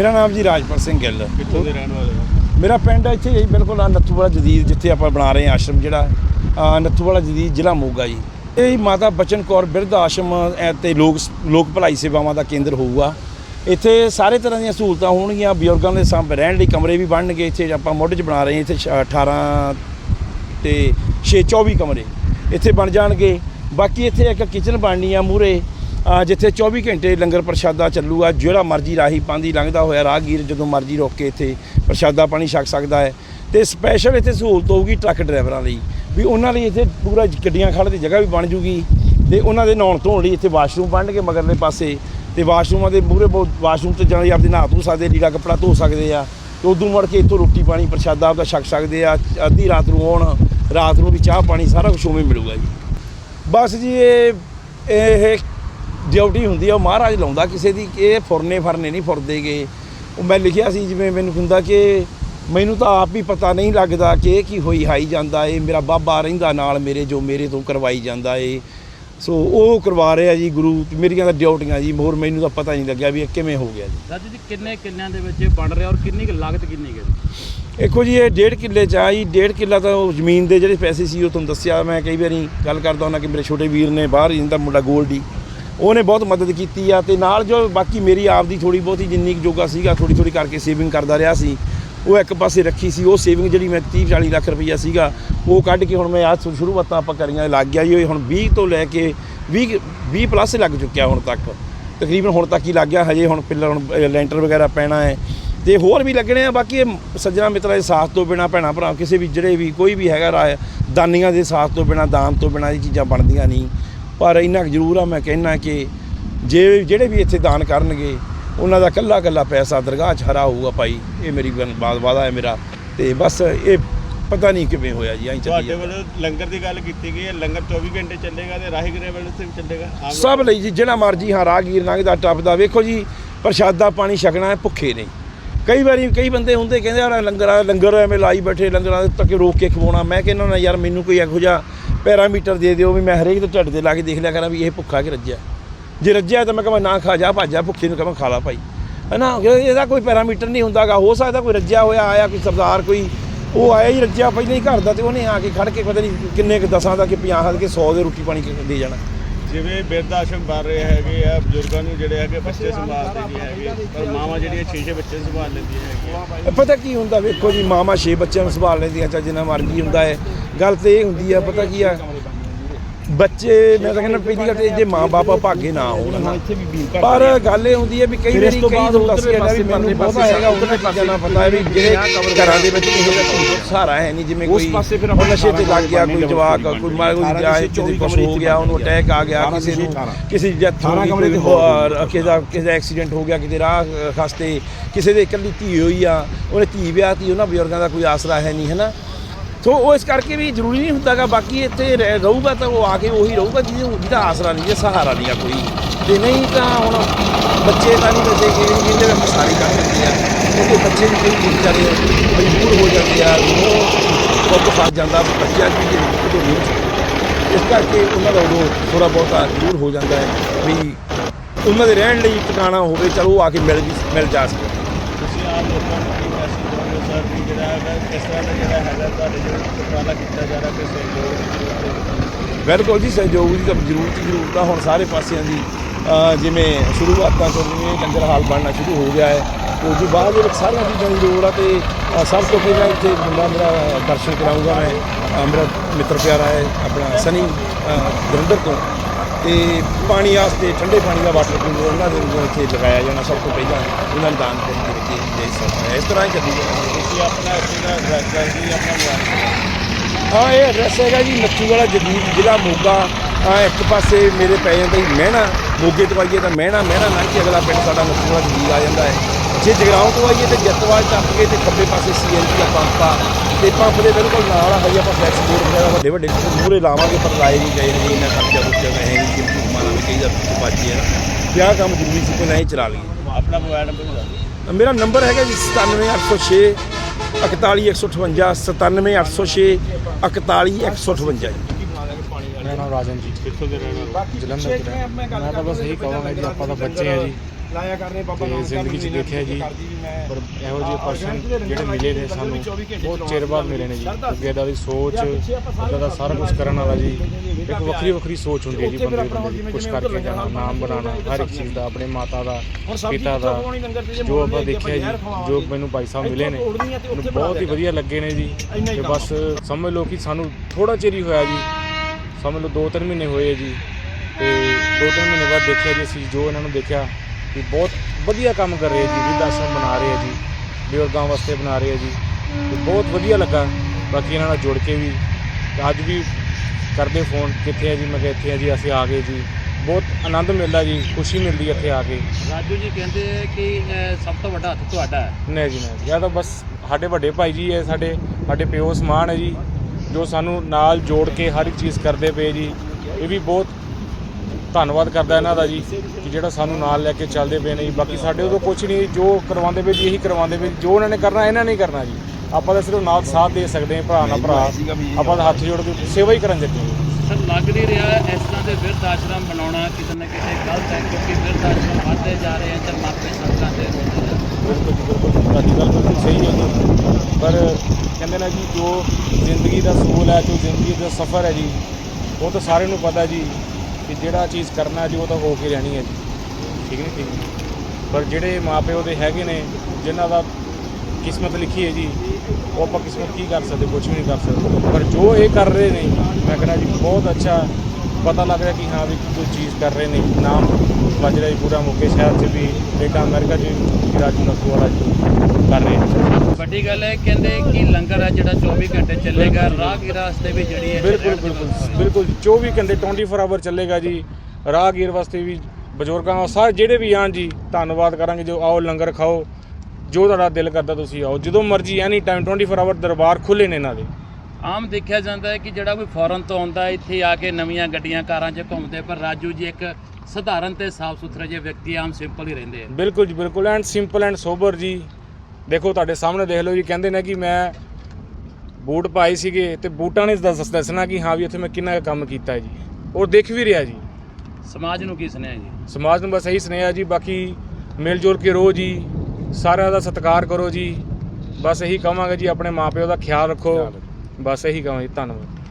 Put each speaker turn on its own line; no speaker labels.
ਮੇਰਾ ਨਾਮ ਜੀ ਰਾਜਪਾਲ ਸਿੰਘ ਗਿੱਲ।
ਕਿੱਥੋਂ ਦੇ ਰਹਿਣ ਵਾਲੇ ਹੋ?
ਮੇਰਾ ਪਿੰਡ ਇੱਥੇ ਹੀ ਬਿਲਕੁਲ ਆ ਨੱਥੂ ਵਾਲਾ ਜਦੀਦ ਜਿੱਥੇ ਆਪਾਂ ਬਣਾ ਰਹੇ ਹਾਂ ਆਸ਼ਰਮ ਜਿਹੜਾ। ਆ, ਨੱਥੂ ਵਾਲਾ ਜਦੀਦ ਜ਼ਿਲ੍ਹਾ ਮੋਗਾ ਜੀ। ਇਹ ਮਾਤਾ ਬਚਨ ਕੌਰ ਬਿਰਧ ਆਸ਼ਰਮ ਤੇ ਲੋਕ ਲੋਕ ਭਲਾਈ ਸੇਵਾਵਾਂ ਦਾ ਕੇਂਦਰ ਹੋਊਗਾ। ਇੱਥੇ ਸਾਰੇ ਤਰ੍ਹਾਂ ਦੀਆਂ ਸਹੂਲਤਾਂ ਹੋਣਗੀਆਂ ਬਜ਼ੁਰਗਾਂ ਦੇ ਸਾਹਮਣੇ ਰਹਿਣ ਲਈ ਕਮਰੇ ਵੀ ਬਣਨਗੇ। ਇੱਥੇ ਆਪਾਂ ਮੁੱਢ 'ਚ ਬਣਾ ਰਹੇ ਹਾਂ ਇੱਥੇ ਛ- 18 ਤੇ 6 24 ਕਮਰੇ ਇੱਥੇ ਬਣ ਜਾਣਗੇ। ਬਾਕੀ ਇੱਥੇ ਇੱਕ ਕਿਚਨ ਬਣਨੀ ਆ ਮੂਰੇ ਜਿੱਥੇ 24 ਘੰਟੇ ਲੰਗਰ ਪ੍ਰਸ਼ਾਦਾ ਚੱਲੂਗਾ, ਜਿਹੜਾ ਮਰਜ਼ੀ ਰਾਹੀ ਪਾਂਦੀ ਲੰਘਦਾ ਹੋਇਆ ਰਾਹਗੀਰ ਜਦੋਂ ਮਰਜ਼ੀ ਰੋਕ ਕੇ ਇੱਥੇ ਪ੍ਰਸ਼ਾਦਾ ਪਾਣੀ ਛਕ ਸਕਦਾ ਹੈ। ਤੇ ਸਪੈਸ਼ਲ ਇੱਥੇ ਸਹੂਲਤ ਹੋਊਗੀ ਟਰੱਕ ਡਰਾਈਵਰਾਂ ਲਈ, ਵੀ ਉਹਨਾਂ ਲਈ ਇੱਥੇ ਪੂਰਾ ਗੱਡੀਆਂ ਖੜ੍ਹਨ ਦੀ ਜਗ੍ਹਾ ਵੀ ਬਣ ਜੂਗੀ ਤੇ ਉਹਨਾਂ ਦੇ ਨਹਾਉਣ ਧੋਣ ਲਈ ਇੱਥੇ ਵਾਸ਼ਰੂਮ ਬਣਨਗੇ ਮਗਰਲੇ ਪਾਸੇ ਤੇ ਵਾਸ਼ਰੂਮਾਂ ਦੇ ਮੂਹਰੇ ਬਹੁਤ ਵਾਸ਼ਰੂਮ ਤੇ ਜਾਣ ਲਈ ਆਪਦੇ ਨਹਾ ਧੋ ਸਕਦੇ, ਲੀੜਾ ਕੱਪੜਾ ਧੋ ਸਕਦੇ ਆ ਤੇ ਉਦੋਂ ਮੁੜ ਕੇ ਇੱਥੋਂ ਰੋਟੀ ਪਾਣੀ ਪ੍ਰਸ਼ਾਦਾ ਆਪਦਾ ਛਕ ਸਕਦੇ ਆ, ਅੱਧੀ ਰਾਤ ਨੂੰ ਆਉਣ, ਰਾਤ ਨੂੰ ਵੀ ਚਾਹ ਪਾਣੀ ਸਾਰਾ ਕੁਝ ਉਵੇਂ ਮਿਲੂਗਾ ਜੀ। ਬਸ ਜੀ, ਇਹ ਇਹ ਡਿਊਟੀ ਹੁੰਦੀ ਆ ਉਹ ਮਹਾਰਾਜ ਲਾਉਂਦਾ ਕਿਸੇ ਦੀ ਇਹ ਫੁਰਨੇ ਫਰਨੇ ਨਹੀਂ ਫੁਰਦੇਗੇ ਉਹ ਮੈਂ ਲਿਖਿਆ ਸੀ ਜਿਵੇਂ ਮੈਨੂੰ ਹੁੰਦਾ ਕਿ ਮੈਨੂੰ ਤਾਂ ਆਪ ਹੀ ਪਤਾ ਨਹੀਂ ਲੱਗਦਾ ਕਿ ਇਹ ਕੀ ਹੋਈ ਹਾਈ ਜਾਂਦਾ ਏ ਮੇਰਾ ਬਾਬਾ ਰਹਿੰਦਾ ਨਾਲ ਮੇਰੇ ਜੋ ਮੇਰੇ ਤੋਂ ਕਰਵਾਈ ਜਾਂਦਾ ਏ। ਸੋ ਉਹ ਕਰਵਾ ਰਿਹਾ ਜੀ ਗੁਰੂ ਮੇਰੀਆਂ ਤਾਂ ਡਿਊਟੀਆਂ ਜੀ ਹੋਰ ਮੈਨੂੰ ਤਾਂ ਪਤਾ ਨਹੀਂ ਲੱਗਿਆ ਵੀ ਇਹ ਕਿਵੇਂ ਹੋ ਗਿਆ ਜੀ।
ਰਾਜੂ ਜੀ ਕਿੰਨੇ ਕਿੱਲਿਆਂ ਦੇ ਵਿੱਚ ਇਹ ਬਣ ਰਿਹਾ ਔਰ ਕਿੰਨੀ ਕੁ ਲਾਗਤ ਕਿੰਨੀ ਕੁ ਹੈ?
ਦੇਖੋ ਜੀ ਇਹ ਡੇਢ ਕਿੱਲੇ ਚ ਆ ਜੀ ਡੇਢ ਕਿੱਲਾ ਤਾਂ ਉਹ ਜ਼ਮੀਨ ਦੇ ਜਿਹੜੇ ਪੈਸੇ ਸੀ ਉਹ ਤੁਹਾਨੂੰ ਦੱਸਿਆ ਮੈਂ ਕਈ ਵਾਰੀ ਗੱਲ ਕਰਦਾ ਹੁੰਦਾ ਕਿ ਮੇਰੇ ਛੋਟੇ ਵੀਰ ਨੇ ਬਾਹਰ ਜਿੰਦਾ ਮੁੰਡਾ ਗੋਲਡੀ। ਉਹਨੇ ਬਹੁਤ ਮਦਦ ਕੀਤੀ ਆ ਤੇ ਨਾਲ ਜੋ ਬਾਕੀ ਮੇਰੀ ਆਪ ਦੀ ਥੋੜੀ ਬਹੁਤੀ ਜਿੰਨੀ ਕੁ ਜੋਗਾ ਸੀਗਾ ਥੋੜੀ ਥੋੜੀ ਕਰਕੇ ਸੇਵਿੰਗ ਕਰਦਾ ਰਿਹਾ ਸੀ, ਉਹ ਇੱਕ ਪਾਸੇ ਰੱਖੀ ਸੀ, ਉਹ ਸੇਵਿੰਗ ਜਿਹੜੀ ਮੈਂ 30 40 ਲੱਖ ਰੁਪਈਆ ਸੀਗਾ, ਉਹ ਕੱਢ ਕੇ ਹੁਣ ਮੈਂ ਆ ਸ਼ੁਰੂਆਤਾਂ ਆਪਾਂ ਕਰੀਆਂ, ਲੱਗ ਗਿਆ ਜੀ ਉਹ ਹੁਣ 20 ਤੋਂ ਲੈ ਕੇ 20 20 ਪਲੱਸ ਲੱਗ ਚੁੱਕਿਆ ਹੁਣ ਤੱਕ। ਤਕਰੀਬਨ ਹੁਣ ਤੱਕ ਹੀ ਲੱਗ ਗਿਆ, ਹਜੇ ਹੁਣ ਪਿੱਲਰ ਹੁਣ ਲੈਂਟਰ ਵਗੈਰਾ ਪੈਣਾ ਹੈ। ਤੇ ਹੋਰ ਵੀ ਲੱਗਣੇ ਆ, ਬਾਕੀ ਇਹ ਸੱਜਣਾ ਮਿੱਤਰਾਂ ਦੇ ਸਾਥ ਤੋਂ ਬਿਨਾ, ਭੈਣਾ ਭਰਾ, ਕਿਸੇ ਵੀ ਜਿਹੜੇ ਵੀ ਕੋਈ ਵੀ ਹੈਗਾ ਰਾਏ ਦਾਨੀਆਂ ਦੇ ਸਾਥ ਤੋਂ ਬਿਨਾ, ਦਾਨ ਤੋਂ ਬਿਨਾ ਇਹ ਚੀਜ਼ਾਂ ਬਣਦੀਆਂ ਨਹੀਂ। ਪਰ ਇੰਨਾ ਕੁ ਜ਼ਰੂਰ ਆ ਮੈਂ ਕਹਿਣਾ ਕਿ ਜੇ ਜਿਹੜੇ ਵੀ ਇੱਥੇ ਦਾਨ ਕਰਨਗੇ ਉਹਨਾਂ ਦਾ ਕੱਲਾ ਕੱਲਾ ਪੈਸਾ ਦਰਗਾਹ 'ਚ ਹਰਾ ਹੋਊਗਾ ਭਾਈ। ਇਹ ਮੇਰੀ ਵਾਦਾ ਹੈ ਮੇਰਾ। ਤੇ ਬਸ ਇਹ ਪਤਾ ਨਹੀਂ ਕਿਵੇਂ ਹੋਇਆ ਜੀ ਐਂ ਚੱਲੀ
ਤੁਹਾਡੇ। ਵੱਲੋਂ ਲੰਗਰ ਦੀ ਗੱਲ ਕੀਤੀ ਗਈ ਹੈ ਲੰਗਰ 24 ਘੰਟੇ ਚੱਲੇਗਾ ਤੇ ਰਾਹਗੀਰਾਂ ਵੱਲੋਂ ਵੀ ਚੱਲੇਗਾ?
ਸਭ ਲਈ ਜੀ ਜਿਹੜਾ ਮਰਜ਼ੀ ਹਾਂ ਰਾਹਗੀਰ ਲੰਘਦਾ ਟੱਪਦਾ। ਵੇਖੋ ਜੀ ਪ੍ਰਸ਼ਾਦਾ ਪਾਣੀ ਛਕਣਾ ਹੈ ਭੁੱਖੇ ਨਹੀਂ। ਕਈ ਵਾਰੀ ਕਈ ਬੰਦੇ ਹੁੰਦੇ ਕਹਿੰਦੇ ਯਾਰ ਲੰਗਰ ਆ ਲੰਗਰ ਐਵੇਂ ਲਾਈ ਬੈਠੇ ਲੰਗਰਾਂ ਦੇ ਤੱਕ ਰੋਕ ਕੇ ਖਵਾਉਣਾ। ਮੈਂ ਕਹਿੰਦਾ ਨਾ ਯਾਰ ਮੈਨੂੰ ਕੋਈ ਇਹੋ ਜਿਹਾ ਪੈਰਾਮੀਟਰ ਦੇ ਦਿਓ ਵੀ ਮੈਂ ਹਰੇਕ ਦੇ ਢੱਡ ਤੇ ਲਾ ਕੇ ਦੇਖ ਲਿਆ ਕਰਾਂ ਵੀ ਇਹ ਭੁੱਖਾ ਕਿ ਰੱਜਿਆ। ਜੇ ਰੱਜਿਆ ਤਾਂ ਮੈਂ ਕਹਾਂ ਨਾ ਖਾ ਜਾ, ਭੱਜ ਭੁੱਖੇ ਨੂੰ ਕਹਾਂ ਖਾ ਲਾ ਭਾਈ। ਹਨਾ ਇਹਦਾ ਕੋਈ ਪੈਰਾਮੀਟਰ ਨਹੀਂ ਹੁੰਦਾਗਾ, ਹੋ ਸਕਦਾ ਕੋਈ ਰੱਜਿਆ ਹੋਇਆ, ਆਇਆ ਕੋਈ ਸਰਦਾਰ, ਕੋਈ ਉਹ ਆਇਆ ਹੀ ਰੱਜਿਆ ਪਹਿਲਾਂ ਹੀ ਘਰ ਦਾ ਤੇ ਉਹਨੇ ਆ ਕੇ ਖੜ ਕੇ ਪਤਾ ਨਹੀਂ ਕਿੰਨੇ ਕੁ ਦਸਾਂ ਦਾ ਕਿ 50 ਦਾ ਕਿ 100 ਦੇ ਰੋਟੀ ਪਾਣੀ ਦੇ ਜਾਣਾ
ਜਿਵੇਂ ਬਿਰਧ ਆਸ਼ਰਮ ਬਣ ਰਹੇ ਹੈਗੇ ਆ ਬਜ਼ੁਰਗਾਂ ਨੂੰ ਜਿਹੜੇ ਹੈਗੇ ਬੱਚੇ ਸੰਭਾਲਦੇ ਨਹੀਂ ਹੈਗੇ ਪਰ ਮਾਵਾਂ ਜਿਹੜੀਆਂ ਛੇ ਛੇ ਬੱਚੇ ਸੰਭਾਲ ਲੈਂਦੀਆਂ ਹੈਗੀਆਂ।
ਪਤਾ ਕੀ ਹੁੰਦਾ ਵੇਖੋ ਜੀ ਮਾਮਾ ਛੇ ਬੱਚਿਆਂ ਨੂੰ ਸੰਭਾਲ ਲੈਂਦੀਆਂ ਚਾਹੇ ਜਿੰਨਾ ਮਰਜ਼ੀ ਹੁੰਦਾ ਹੈ। ਗੱਲ ਤੇ ਇਹ ਹੁੰਦੀ ਆ ਪਤਾ ਕੀ ਆ? ਬੱਚੇ ਮੈਂ ਤਾਂ ਕਹਿੰਦਾ ਪਹਿਲੀ ਗੱਲ ਤੇ ਜੇ ਮਾਂ-ਬਾਪ ਭਾਗੇ ਨਾ ਹੋਣ ਨਾ ਪਰ ਗੱਲ ਇਹ ਹੁੰਦੀ ਹੈ ਵੀ ਕਈ ਵਾਰੀ ਕਈ ਤੋਂ ਦੱਸ ਕੇ ਨਾ ਵੀ ਮੈਨੂੰ ਬਹੁਤਾ ਹੈਗਾ ਉਹਨਾਂ ਚੀਜ਼ਾਂ ਦਾ ਪਤਾ ਹੈ ਵੀ ਜਿਹੜੇ ਘਰਾਂ ਦੇ ਵਿੱਚ ਕਿਸੇ ਦਾ ਕੋਈ ਸਹਾਰਾ ਹੈ ਨਹੀਂ ਜਿਵੇਂ ਕੋਈ ਹੁਣ ਨਸ਼ੇ ਤੇ ਲੱਗ ਗਿਆ ਕੋਈ ਜਵਾਕ ਕੋਈ ਮਾਰ ਕੋਈ ਜਾਏ ਕਿਸੇ ਕੁਛ ਹੋ ਗਿਆ ਉਹਨੂੰ ਅਟੈਕ ਆ ਗਿਆ ਕਿਸੇ ਨੂੰ ਕਿਸੇ ਦੀ ਡੈਥ ਹੋ ਗਈ ਕਿਸੇ ਦਾ ਕਿਸੇ ਦਾ ਐਕਸੀਡੈਂਟ ਹੋ ਗਿਆ ਕਿਤੇ ਰਾਹ ਖਸਤੇ ਕਿਸੇ ਦੇ ਇਕੱਲੀ ਧੀ ਹੋਈ ਆ ਉਹਨੇ ਧੀ ਵਿਆਹਤੀ ਉਹਨਾਂ ਬਜ਼ੁਰਗਾਂ ਦਾ ਕੋਈ ਆਸਰਾ ਹੈ ਨਹੀਂ ਹੈ ਨਾ ਸੋ ਉਹ ਇਸ ਕਰਕੇ ਵੀ ਜ਼ਰੂਰੀ ਨਹੀਂ ਹੁੰਦਾਗਾ ਬਾਕੀ ਇੱਥੇ ਰਹਿ- ਰਹੂਗਾ ਤਾਂ ਉਹ ਆ ਕੇ ਉਹੀ ਰਹੂਗਾ ਜਿਹਦੇ ਜਿਹਦਾ ਆਸਰਾ ਨਹੀਂ ਜੇ ਸਹਾਰਾ ਨਹੀਂ ਕੋਈ। ਤੇ ਨਹੀਂ ਤਾਂ ਹੁਣ ਬੱਚੇ ਤਾਂ ਨਹੀਂ ਬੱਚੇ ਕਿ ਜਿਹਦੇ ਵਿੱਚ ਸਾਰੀ ਕਰ ਦਿੰਦੇ ਆ ਕਿਉਂਕਿ ਬੱਚੇ ਵੀ ਕਈ ਵਿਚਾਰੇ ਮਜਬੂਰ ਹੋ ਜਾਂਦੇ ਆ, ਉਹ ਉਹ ਫਸ ਜਾਂਦਾ, ਬੱਚਿਆਂ ਦੀ ਜਿਹੜੀ ਇਸ ਕਰਕੇ ਉਹਨਾਂ ਦਾ ਉਦੋਂ ਥੋੜਾ ਬਹੁਤਾ ਦੂਰ ਹੋ ਜਾਂਦਾ ਹੈ ਵੀ ਉਹਨਾਂ ਦੇ ਰਹਿਣ ਲਈ ਟਿਕਾਣਾ ਹੋਵੇ, ਚਲੋ ਉਹ ਆ ਕੇ ਮਿਲ ਮਿਲ ਜਾ ਸਕੇ
ਤੁਸੀਂ ਆਮ ਲੋਕਾਂ ਨੂੰ ਸਰ ਵੀ ਜਿਹੜਾ ਹੈਗਾ ਕਿਸ ਤਰ੍ਹਾਂ ਦਾ ਜਿਹੜਾ ਹੈਗਾ ਤੁਹਾਡੇ ਜਿਹੜਾ ਉਪਰਾਲਾ ਕੀਤਾ ਜਾ ਰਿਹਾ ਕਿ ਸਹਿਯੋਗ ਦੀ ਜ਼ਰੂਰਤ ਹੈ
ਬਿਲਕੁਲ ਜੀ ਸਹਿਯੋਗ ਦੀ ਤਾਂ ਜ਼ਰੂਰਤ ਹੀ ਜ਼ਰੂਰਤ ਆ ਹੁਣ ਸਾਰੇ ਪਾਸਿਆਂ ਦੀ। ਅ, ਜਿਵੇਂ ਸ਼ੁਰੂਆਤਾਂ ਤੋਂ ਜਿਵੇਂ ਲੰਗਰ ਹਾਲ ਬਣਨਾ ਸ਼ੁਰੂ ਹੋ ਗਿਆ ਹੈ ਉਸ ਤੋਂ ਬਾਅਦ ਦੇ ਸਾਰੀਆਂ ਚੀਜ਼ਾਂ ਦੀ ਲੋੜ ਆ ਤੇ ਅ, ਸਭ ਤੋਂ ਪਹਿਲਾਂ ਇੱਥੇ ਬੰਦਾ ਮੇਰਾ ਦਰਸ਼ਨ ਕਰਾਊਗਾ ਮੈਂ ਅ, ਮੇਰਾ ਮਿੱਤਰ ਪਿਆਰਾ ਹੈ ਆਪਣਾ ਸਨੀ ਅ, ਜਲੰਧਰ ਤੋਂ। ਤੇ ਪਾਣੀ ਵਾਸਤੇ ਠੰਡੇ ਪਾਣੀ ਦਾ ਵਾਟਰ ਕੂਲਰ ਉਹਨਾਂ ਦੇ ਇੱਥੇ ਲਗਾਇਆ ਜਾਣਾ ਸਭ ਤੋਂ ਪਹਿਲਾਂ ਉਹਨਾਂ ਨੂੰ ਦਾਨ ਕਰਨ ਦੇ ਦੇ ਸਕਦਾ ਹੈ। ਇਸ ਤਰ੍ਹਾਂ ਹੀ ਚੱਲੀ ਜਾਣਾ
ਤੁਸੀਂ ਆਪਣਾ ਇੱਥੇ ਦਾ ਐਡਰੈਸ ਦੱਸ ਦਿਓ ਆਪਣਾ ਮੋਬਾਈਲ
ਹਾਂ ਇਹ ਐਡਰੈਸ ਹੈਗਾ ਜੀ ਨੱਥੂ ਵਾਲਾ ਜਦੀਦ ਜ਼ਿਲ੍ਹਾ ਮੋਗਾ। ਆ ਇੱਕ ਪਾਸੇ ਮੇਰੇ ਪੈ ਜਾਂਦਾ ਜੀ ਮਹਿਣਾ। ਮੋਗੇ ਤੋਂ ਆਈਏ ਤਾਂ ਮਹਿਣਾ ਮਹਿਣਾ ਲੰਘ ਕੇ ਅਗਲਾ ਪਿੰਡ ਸਾਡਾ ਨੱਥੂ ਵਾਲਾ ਜਦੀਦ ਆ ਜਾਂਦਾ ਹੈ। ਜੇ ਜਗਰਾਉਂ ਤੋਂ ਆਈਏ ਤੇ ਜੱਤਵਾਲ ਟੱਪ ਕੇ ਤੇ ਖੱਬੇ ਪਾਸੇ ਸੀਐਨਜੀ ਦਾ ਪੰਪ ਆ ਤੇ ਪੰਪ ਦੇ ਬਿਲਕੁਲ ਨਾਲ ਆ ਹਜੇ ਆਪਾਂ ਫਲੈਕਸ ਬੋਰਡ ਵਗੈਰਾ ਵੱਡੇ ਵੱਡੇ ਮੂਹਰੇ ਲਾਵਾਂਗੇ ਪਰ ਲਾਏ ਨਹੀਂ ਗਏ ਨੇ ਇਹਨਾਂ ਖਰਚਾ ਰੁਕਿਆ ਹੈ ਨਹੀਂ ਕਿ ਮਾਨਾ ਵੀ ਕਈ ਦਾ ਬਾਜੀ ਹੈ ਵਿਆਹ ਕੰਮ ਜ਼ਰੂਰੀ ਸੀ ਕਿ ਨਹੀਂ ਚਲਾ ਲਈਏ।
ਆਪਣਾ ਮੋਬਾਈਲ ਨੰਬਰ
ਮੇਰਾ ਨੰਬਰ ਹੈਗਾ ਜੀ 97806 41158 97806 41158 ਜੀ।
ਮੇਰਾ ਨਾਮ ਰਾਜਨ ਜੀ।
ਕਿੱਥੋਂ ਦੇ ਰਹਿਣ ਵਾਲੇ
ਜਲੰਧਰ ਤੋਂ ਰਹਿਣ- ਮੈਂ ਤਾਂ ਬਸ ਇਹੀ ਕਹਾਂਗਾ ਜੀ ਆਪਾਂ ਤਾਂ ਬੱਚੇ ਆ ਜੀ।
ਲਾਇਆ ਕਰਨੇ ਬਾਬਾ
ਤੇ
ਨਾਨਕ
ਜ਼ਿੰਦਗੀ 'ਚ ਦੇਖਿਆ ਜੀ, ਪਰ ਇਹੋ ਜਿਹੇ ਪਰਸਨ ਜਿਹੜੇ ਮਿਲੇ ਨੇ ਸਾਨੂੰ
ਵੀ 24 ਘੰਟੇ
ਬਹੁਤ ਚਿਰ ਬਾਅਦ ਮਿਲੇ ਨੇ ਜੀ
ਸ਼ਰਧਾ
ਅੱਗੇ ਦਾ ਸੋਚ ਅੱਗੇ ਦਾ ਸਾਰਾ ਕੁਝ ਕਰਨ ਵਾਲਾ ਜੀ ਇੱਕ ਵੱਖਰੀ ਵੱਖਰੀ ਸੋਚ ਹੁੰਦੀ ਹੈ ਜੀ ਬੰਦੇ ਦੀ ਕੁਝ ਕਰਕੇ ਜਾਣਾ ਨਾਮ ਬਣਾਉਣਾ ਹਰ ਇੱਕ ਚੀਜ਼ ਦਾ ਆਪਣੇ ਮਾਤਾ ਦਾ ਪਿਤਾ ਦਾ
ਜੇ
ਆਪਾਂ ਦੇਖਿਆ ਜੀ। ਜੋ ਮੈਨੂੰ ਭਾਈ ਸਾਹਿਬ ਮਿਲੇ ਨੇ ਮੈਨੂੰ ਬਹੁਤ ਹੀ। ਵਧੀਆ ਲੱਗੇ ਨੇ ਜੀ ਤੇ ਬਸ ਸਮਝ ਲਓ ਕਿ ਸਾਨੂੰ ਥੋੜਾ ਚਿਰ ਹੀ ਹੋਇਆ ਜੀ ਸਮਝ ਲਓ 2-3 ਮਹੀਨੇ ਹੋਏ ਜੀ ਤੇ 2-3 ਮਹੀਨੇ ਬਾਅਦ ਦੇਖਿਆ ਜੀ ਅਸੀਂ ਜੋ ਇਹਨਾਂ ਨੂੰ ਦੇਖਿਆ ਕਿ ਬਹੁਤ ਵਧੀਆ ਕੰਮ ਕਰ ਰਹੇ ਜੀ ਵਿਦ ਆਸ਼ਰਮ ਬਣਾ ਰਹੇ ਆ ਜੀ ਬਜ਼ੁਰਗਾਂ ਵਾਸਤੇ ਬਣਾ ਰਹੇ ਆ ਜੀ ਤੇ ਬਹੁਤ ਵਧੀਆ ਲੱਗਾ ਬਾਕੀ ਇਹਨਾਂ ਨਾਲ ਜੁੜ ਕੇ ਵੀ ਅੱਜ ਵੀ ਕਰਦੇ ਫੋਨ ਕਿੱਥੇ ਆ ਜੀ ਮੈਂ ਕਿਹਾ ਇੱਥੇ ਆ ਜੀ ਅਸੀਂ ਆ ਗਏ ਜੀ ਬਹੁਤ ਆਨੰਦ ਮਿਲਦਾ ਜੀ ਖੁਸ਼ੀ ਮਿਲਦੀ ਹੈ ਇੱਥੇ ਆ ਕੇ।
ਰਾਜੂ ਜੀ ਕਹਿੰਦੇ ਕਿ ਅਹ, ਸਭ ਤੋਂ ਵੱਡਾ ਹੱਥ ਤੁਹਾਡਾ ਹੈ।
ਨਹੀਂ ਜੀ ਨਹੀਂ ਜਾਂ ਤਾਂ ਬਸ ਸਾਡੇ ਵੱਡੇ ਭਾਈ ਜੀ ਹੈ ਸਾਡੇ ਸਾਡੇ ਪਿਓ ਸਮਾਨ ਹੈ ਜੀ ਜੋ ਸਾਨੂੰ ਨਾਲ ਜੋੜ ਕੇ ਹਰ ਇੱਕ ਚੀਜ਼ ਕਰਦੇ ਪਏ ਜੀ ਇਹ ਵੀ ਬਹੁਤ ਧੰਨਵਾਦ ਕਰਦਾ ਇਹਨਾਂ ਦਾ ਜੀ ਕਿ ਜਿਹੜਾ ਸਾਨੂੰ ਨਾਲ ਲੈ ਕੇ ਚੱਲਦੇ ਪਏ ਨੇ ਜੀ। ਬਾਕੀ ਸਾਡੇ ਉਦੋਂ ਕੁਝ ਨਹੀਂ ਜੋ ਕਰਵਾਉਂਦੇ ਪਏ ਜੀ ਇਹੀ ਕਰਵਾਉਂਦੇ ਪਏ ਜੋ। ਉਹਨਾਂ ਨੇ ਕਰਨਾ ਇਹਨਾਂ ਨੇ ਹੀ ਕਰਨਾ ਜੀ। ਆਪਾਂ ਤਾਂ ਸਿਰਫ ਨਾਲ ਸਾਥ ਦੇ ਸਕਦੇ ਹਾਂ ਭਰਾ ਨਾਲ ਭਰਾ। ਆਪਾਂ ਤਾਂ ਹੱਥ ਜੋੜ ਕੇ ਸੇਵਾ ਹੀ ਕਰਨ ਜੱਗੇ
ਸਰ ਲੱਗ ਨਹੀਂ ਰਿਹਾ ਇਸ ਤਰ੍ਹਾਂ ਦੇ ਬਿਰਧ ਆਸ਼ਰਮ ਬਣਾਉਣਾ ਕਿਤੇ ਨਾ ਕਿਤੇ ਗਲਤ ਹੈ ਕਿਉਂਕਿ ਬਿਰਧ ਆਸ਼ਰਮ ਵੱਧਦੇ ਜਾ ਰਹੇ ਹਨ ਤੇ ਮਾਪੇ ਸੜਕਾਂ ਤੇ ਰੋਂਦੇ ਜਾ ਰਹੇ
ਬਿਲਕੁਲ ਬਿਲਕੁਲ ਤੁਹਾਡੀ ਗੱਲ ਬਿਲਕੁਲ ਸਹੀ ਹੈ ਜੀ। ਪਰ ਕਹਿੰਦੇ ਨੇ ਜੀ ਜੋ ਜ਼ਿੰਦਗੀ ਦਾ ਸੂਲ ਹੈ ਜੋ ਜ਼ਿੰਦਗੀ ਦਾ ਸਫ਼ਰ ਹੈ ਜੀ ਉਹ ਤਾਂ ਸਾਰਿਆਂ ਨੂੰ ਪਤਾ ਜੀ। ਕਿ ਜਿਹੜਾ ਚੀਜ਼ ਕਰਨਾ ਜੀ, ਉਹ ਤਾਂ ਹੋ ਕੇ ਰਹਿਣੀ ਹੈ ਜੀ। ਠੀਕ ਨਹੀਂ, ਠੀਕ ਪਰ ਜਿਹੜੇ ਮਾਪਿਓ ਦੇ ਹੈਗੇ ਨੇ, ਜਿਨ੍ਹਾਂ ਦਾ ਕਿਸਮਤ ਲਿਖੀ ਹੈ ਜੀ, ਉਹ ਆਪਾਂ ਕਿਸਮਤ ਕੀ ਕਰ ਸਕਦੇ ਕੁਝ ਵੀ ਨਹੀਂ ਕਰ ਸਕਦੇ। ਪਰ ਜੋ ਇਹ ਕਰ ਰਹੇ ਨੇ, ਮੈਂ ਕਹਿੰਦਾ ਜੀ, ਬਹੁਤ ਅੱਛਾ ਪਤਾ ਲੱਗ ਰਿਹਾ ਕਿ ਹਾਂ ਵੀ ਕੋਈ ਚੀਜ਼ ਕਰ ਰਹੇ ਨੇ। ਨਾਮ ਵੱਜ ਰਿਹਾ ਜੀ ਪੂਰਾ ਮੁੱਕੇ ਸ਼ਹਿਰ 'ਚ ਵੀ ਕੈਨੇਡਾ ਅਮਰੀਕਾ 'ਚ ਵੀ ਰਾਜੂ ਨਕੂ ਵਾਲਾ ਜੀ ਕਰ ਰਹੇ ਨੇ।
ਵੱਡੀ ਗੱਲ ਹੈ ਕਹਿੰਦੇ ਕਿ ਲੰਗਰ ਹੈ ਜਿਹੜਾ 24 ਘੰਟੇ ਚੱਲੇਗਾ ਰਾਹਗੀਰ ਵਾਸਤੇ ਵੀ ਜਿਹੜੀ ਹੈ
ਬਿਲਕੁਲ ਬਿਲਕੁਲ ਬਿਲਕੁਲ ਜੀ, 24 ਘੰਟੇ 24 ਆਵਰ ਚੱਲੇਗਾ ਜੀ। ਰਾਹਗੀਰ ਵਾਸਤੇ ਵੀ ਬਜ਼ੁਰਗਾਂ ਸਾਰੇ ਜਿਹੜੇ ਵੀ ਆਣ ਜੀ ਧੰਨਵਾਦ ਕਰਾਂਗੇ ਜੋ। ਆਓ ਲੰਗਰ ਖਾਓ। ਜੋ ਤੁਹਾਡਾ ਦਿਲ ਕਰਦਾ ਤੁਸੀਂ ਆਓ। ਜਦੋਂ ਮਰਜ਼ੀ ਐਨੀ ਟਾਈਮ 24 ਆਵਰ ਦਰਬਾਰ ਖੁੱਲੇ ਨੇ ਇਹਨਾਂ ਦੇ।
ਆਮ ਦੇਖਿਆ ਜਾਂਦਾ ਹੈ ਕਿ ਜਿਹੜਾ ਕੋਈ ਫੋਰਨ ਤੋਂ ਆਉਂਦਾ ਇੱਥੇ ਆ ਕੇ ਨਵੀਆਂ ਗੱਡੀਆਂ ਕਾਰਾਂ 'ਚ ਘੁੰਮਦੇ ਪਰ ਰਾਜੂ ਜੀ ਇੱਕ ਸਧਾਰਨ ਤੇ ਸਾਫ਼ ਸੁਥਰੇ ਜਿਹੇ ਵਿਅਕਤੀ ਆਮ ਸਿੰਪਲ ਹੀ ਰਹਿੰਦੇ ਆ।
ਬਿਲਕੁਲ ਜੀ ਬਿਲਕੁਲ ਐਂਡ ਸਿੰਪਲ ਐਂਡ ਸੋਬਰ ਜੀ। ਦੇਖੋ ਤੁਹਾਡੇ ਸਾਹਮਣੇ ਦੇਖ ਲਓ ਜੀ ਕਹਿੰਦੇ ਨੇ ਕਿ ਮੈਂ ਬੂਟ ਪਾਏ ਸੀਗੇ ਤੇ ਬੂਟਾਂ ਨੇ ਦੱਸ ਦੱਸਣਾ ਕਿ ਹਾਂ ਵੀ ਇੱਥੇ ਮੈਂ ਕਿੰਨਾ ਕੁ ਕੰਮ ਕੀਤਾ ਜੀ। ਉਹ ਦਿਖ ਵੀ ਰਿਹਾ ਜੀ।
ਸਮਾਜ ਨੂੰ ਕੀ ਸੁਨੇਹਾ ਜੀ?
ਸਮਾਜ ਨੂੰ ਬਸ ਇਹੀ ਸੁਨੇਹਾ ਜੀ ਬਾਕੀ ਮਿਲ ਜੁਲ ਕੇ ਰਹੋ ਜੀ ਸਾਰਿਆਂ ਦਾ ਸਤਿਕਾਰ ਕਰੋ ਜੀ। ਬਸ ਇਹੀ ਕਹਾਂਗੇ ਜੀ ਆਪਣੇ ਮਾਪਿਓ ਦਾ ਖਿਆਲ ਰੱਖੋ। ਬਸ ਇਹੀ ਕਹਾਂ ਜੀ ਧੰਨਵਾਦ।